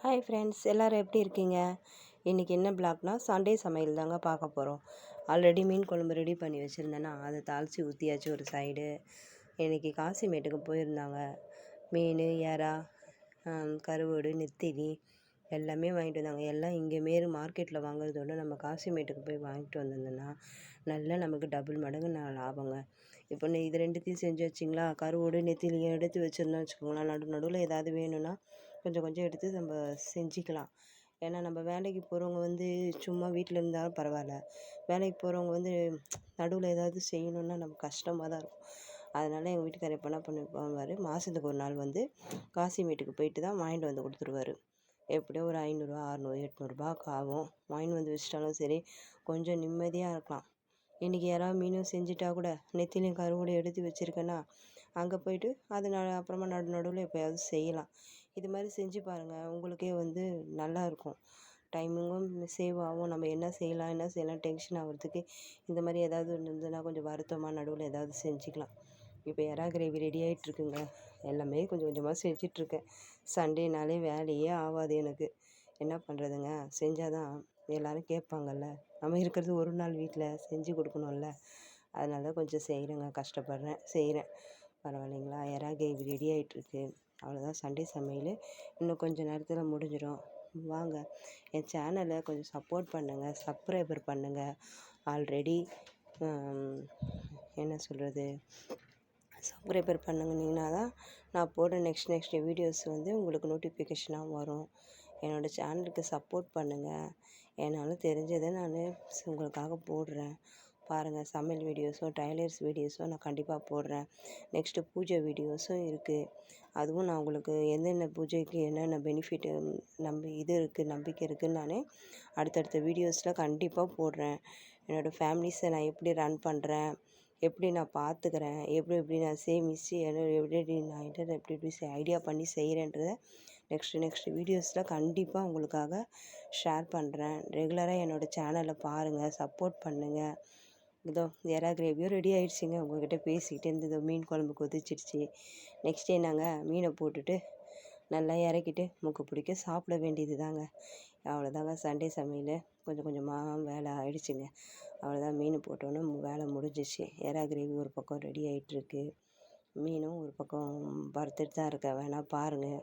Hi friends எல்லோரும் எப்படி இருக்கீங்க? இன்றைக்கி என்ன பிளாக்னால் சண்டே சமையல் தாங்க பார்க்க போகிறோம் ஆல்ரெடி மீன் குழம்பு ரெடி பண்ணி வச்சுருந்தேன்னா அதை தாளித்து ஊற்றியாச்சு ஒரு சைடு இன்றைக்கி காசிமேட்டுக்கு போயிருந்தாங்க. மீன் ஏரா கருவாடு நெத்திலி எல்லாமே வாங்கிட்டு வந்தாங்க. எல்லாம் இங்கே மாரி மார்க்கெட்டில் வாங்குறதோட நம்ம காசிமேட்டுக்கு போய் வாங்கிட்டு வந்திருந்தோன்னா நல்லா நமக்கு டபுள் மடங்கு நான் லாபங்க. இப்போ நீ இது ரெண்டுத்தையும் செஞ்சு வச்சிங்களா? கருவோடு நெத்திலியும் எடுத்து வச்சுருந்தோம் வச்சுக்கோங்களேன். நடு நடுவில் ஏதாவது வேணும்னா கொஞ்சம் கொஞ்சம் எடுத்து நம்ம செஞ்சுக்கலாம். ஏன்னா நம்ம வேலைக்கு போகிறவங்க வந்து சும்மா வீட்டில் இருந்தாலும் பரவாயில்ல. வேலைக்கு போகிறவங்க வந்து நடுவில் ஏதாவது செய்யணுன்னா நமக்கு கஷ்டமாக தான் இருக்கும். அதனால் எங்கள் வீட்டுக்காரர் இப்போ என்ன பண்ணிப்பாரு மாதத்துக்கு ஒரு நாள் வந்து காசிமேட்டுக்கு போயிட்டு தான் வாங்கிட்டு வந்து கொடுத்துருவாரு. எப்படியோ ஒரு ஐநூறுரூவா அறநூறு எட்நூறுபாக்கு ஆகும். வாங்கிட்டு வந்து வச்சிட்டாலும் சரி கொஞ்சம் நிம்மதியாக இருக்கலாம். இன்றைக்கி யாராவது மீனும் செஞ்சுட்டா கூட நெத்திலையும் கருவோடு எடுத்து வச்சுருக்கேன்னா அங்கே போயிட்டு அது ந அப்புறமா நடு நடுவில் எப்போயாவது செய்யலாம். இது மாதிரி செஞ்சு பாருங்கள் உங்களுக்கே வந்து நல்லாயிருக்கும் டைமிங்கும் சேவ் ஆகும். நம்ம என்ன செய்யலாம் என்ன செய்யலாம் டென்ஷன் ஆகிறதுக்கு இந்த மாதிரி ஏதாவது ஒன்று இருந்ததுன்னா கொஞ்சம் வருத்தமாக நடுவில் ஏதாவது செஞ்சுக்கலாம். இப்போ எறா கிரேவி ரெடி ஆகிட்டுருக்குங்க எல்லாமே கொஞ்சம் கொஞ்சமாக செஞ்சிட்ருக்கேன் சண்டேனாலே வேலையே ஆகாது எனக்கு. என்ன பண்ணுறதுங்க செஞ்சால் தான் எல்லோரும் கேட்பாங்கல்ல. நம்ம இருக்கிறது ஒரு நாள் வீட்டில் செஞ்சு கொடுக்கணும்ல. அதனால தான் கொஞ்சம் செய்கிறேங்க கஷ்டப்படுறேன். செய்கிறேன் பரவாயில்லைங்களா? எறா கிரேவி ரெடி ஆகிட்ருக்கு அவ்வளோதான் சண்டே சமையல். இன்னும் கொஞ்சம் நேரத்தில் முடிஞ்சிடும் வாங்க. என் சேனலை கொஞ்சம் சப்போர்ட் பண்ணுங்கள் சப்ஸ்கிரைபர் பண்ணுங்கள் ஆல்ரெடி என்ன சொல்கிறது சப்ஸ்கிரைபர் பண்ணுங்கன்னா தான் நான் போடுற நெக்ஸ்ட் நெக்ஸ்ட் வீடியோஸ் வந்து உங்களுக்கு நோட்டிஃபிகேஷனாக வரும். என்னோடய சேனலுக்கு சப்போர்ட் பண்ணுங்கள் என்னால் தெரிஞ்சதை நான் உங்களுக்காக போடுறேன். பாருங்கள் சமையல் வீடியோஸும் டைலர்ஸ் வீடியோஸும் நான் கண்டிப்பாக போடுறேன். நெக்ஸ்ட்டு பூஜை வீடியோஸும் இருக்குது அதுவும் நான் உங்களுக்கு என்னென்ன பூஜைக்கு என்னென்ன பெனிஃபிட்டு நம்பி இது இருக்குது நம்பிக்கை இருக்குதுன்னு நான் அடுத்தடுத்த வீடியோஸில் கண்டிப்பாக போடுறேன். என்னோடய ஃபேமிலிஸை நான் எப்படி ரன் பண்ணுறேன் எப்படி நான் பார்த்துக்கிறேன் எப்படி எப்படி நான் சேமித்து எப்படி எப்படி நான் எப்படி எப்படி ஐடியா பண்ணி செய்கிறேன்றத நெக்ஸ்ட்டு நெக்ஸ்ட்டு வீடியோஸில் கண்டிப்பாக உங்களுக்காக ஷேர் பண்ணுறேன் ரெகுலராக என்னோடய சேனலை பாருங்கள் சப்போர்ட் பண்ணுங்கள் இதோ எறா கிரேவியும் ரெடி ஆகிடுச்சிங்க உங்கள்கிட்ட பேசிக்கிட்டே இருந்து இதோ மீன் குழம்பு கொதிச்சிடுச்சு. நெக்ஸ்ட் டே நாங்கள் மீனை போட்டுட்டு நல்லா இறக்கிட்டு மூக்கு பிடிக்க சாப்பிட வேண்டியது தாங்க அவ்வளோதாங்க சண்டே சமையல். கொஞ்சம் கொஞ்சமாக வேலை ஆகிடுச்சிங்க அவ்வளோதான் மீன் போட்டோன்னே வேலை முடிஞ்சிச்சு. எறா கிரேவி ஒரு பக்கம் ரெடி ஆகிட்டுருக்கு மீனும் ஒரு பக்கம் வறுத்துட்டு தான் இருக்கேன். வேணால் பாருங்கள்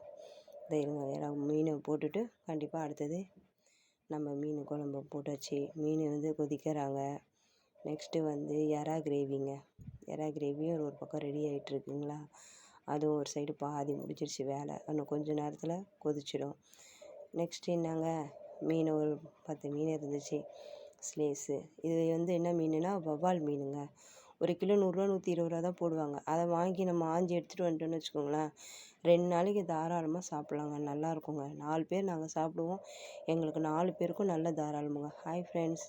இந்த எறா மீனை போட்டுட்டு கண்டிப்பாக அடுத்தது நம்ம மீன் குழம்பு போட்டாச்சு. மீன் வந்து கொதிக்கிறாங்க. நெக்ஸ்ட்டு வந்து எறா கிரேவிங்க. எறா கிரேவியும் ஒரு பக்கம் ரெடி ஆகிட்ருக்குங்களா அதுவும் ஒரு சைடு பாதி முடிஞ்சிருச்சு வேலை. இன்னும் கொஞ்சம் நேரத்தில் கொதிச்சிடும். நெக்ஸ்ட்டு என்னங்க? மீன் ஒரு பத்து மீன் இருந்துச்சு. ஸ்லேஸு. இது வந்து என்ன மீனுன்னா வவ்வால் மீனுங்க. ஒரு கிலோ நூறுரூவா நூற்றி இருபது ரூபா தான் போடுவாங்க. அதை வாங்கி நம்ம ஆஞ்சி எடுத்துகிட்டு வந்துட்டோம்னு வச்சுக்கோங்களேன் ரெண்டு நாளைக்கு தாராளமாக சாப்பிட்லாங்க. நல்லா இருக்குங்க. நாலு பேர் நாங்கள் சாப்பிடுவோம். எங்களுக்கு நாலு பேருக்கும் நல்ல தாராளமுங்க. Hi friends